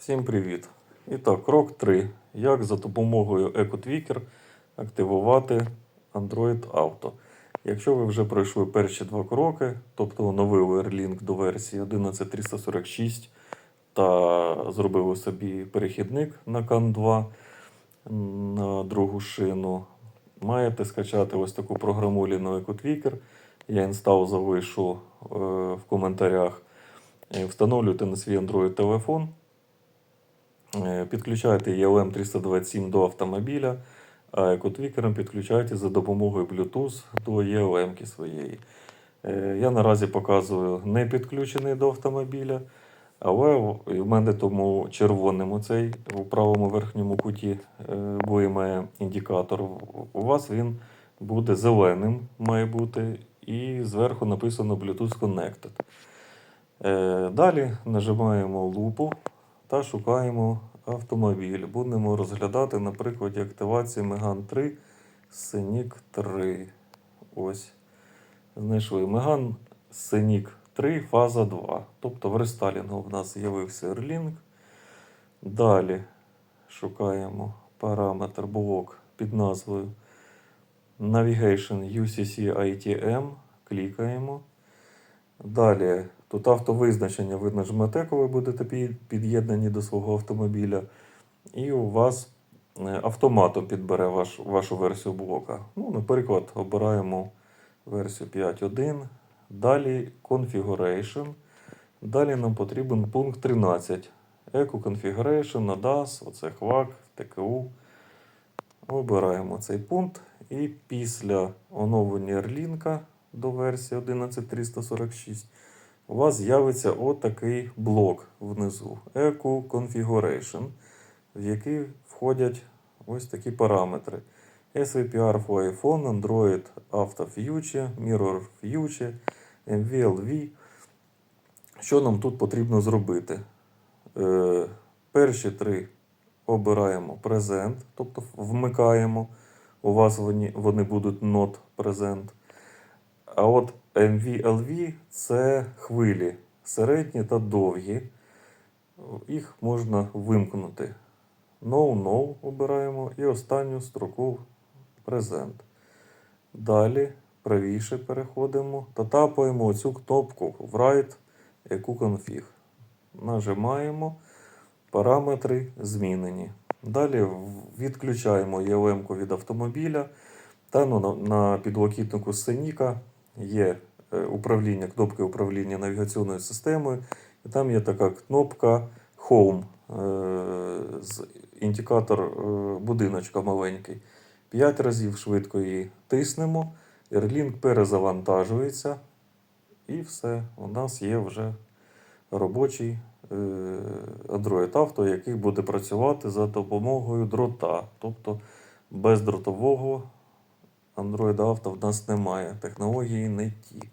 Всім привіт! І так, крок 3. Як за допомогою EcoTweaker активувати Android Auto. Якщо ви вже пройшли перші два кроки, тобто оновили Airlink до версії 11346 та зробили собі перехідник на CAN 2 на другу шину, маєте скачати ось таку програму Lino EcoTweaker. Я інстал залишу е, в коментарях. Е, Встановлюйте на свій Android телефон. Е, Підключайте ELM 327 до автомобіля, а екотвікером підключайте за допомогою Bluetooth до ELM своєї. Е, Я наразі показую не підключений до автомобіля, але в мене тому червоним оцей у правому верхньому куті е, індикатор. У вас він буде зеленим, має бути, і зверху написано Bluetooth Connected. Далі нажимаємо лупу та шукаємо автомобіль. Будемо розглядати на прикладі активації Megane 3 Scenic 3. Ось. Знайшли Megane Scenic 3 фаза 2. Тобто в рестайлінгу в нас з'явився Airlink. Далі шукаємо параметр блок під назвою Navigation UCC ITM. Клікаємо. Далі тут автовизначення ви нажмете, коли будете під'єднані до свого автомобіля, і у вас е, автоматом підбере ваш, вашу версію блока. Ну, наприклад, обираємо версію 5.1. Далі Configuration. Далі нам потрібен пункт 13. Eco Configuration, ADAS, оце хвак, ТКУ. Обираємо цей пункт. І після оновлення Airlink до версії 11346 у вас з'явиться отакий блок внизу Eco Configuration, в який входять ось такі параметри. SVPR for iPhone, Android Auto Future, Mirror Future, MVLV. Що нам тут потрібно зробити? Е, перші три обираємо Present, тобто вмикаємо. У вас вони, вони будуть not present. А от MVLV це хвилі середні та довгі. Їх можна вимкнути. No, no обираємо і останню строку Present. Далі правіше переходимо та тапаємо оцю кнопку Write яку config. Нажимаємо. Параметри змінені. Далі відключаємо ELM від автомобіля. Та на, підлокітнику Сеніка є е, управління, кнопки управління навігаційною системою. І там є така кнопка Home е, з індикатор е, будиночка маленький. П'ять разів швидко її тиснемо. Airlink перезавантажується. І все. У нас є вже робочий Android Auto, який буде працювати за допомогою дрота. Тобто бездротового Android Auto в нас немає. Технології не ті.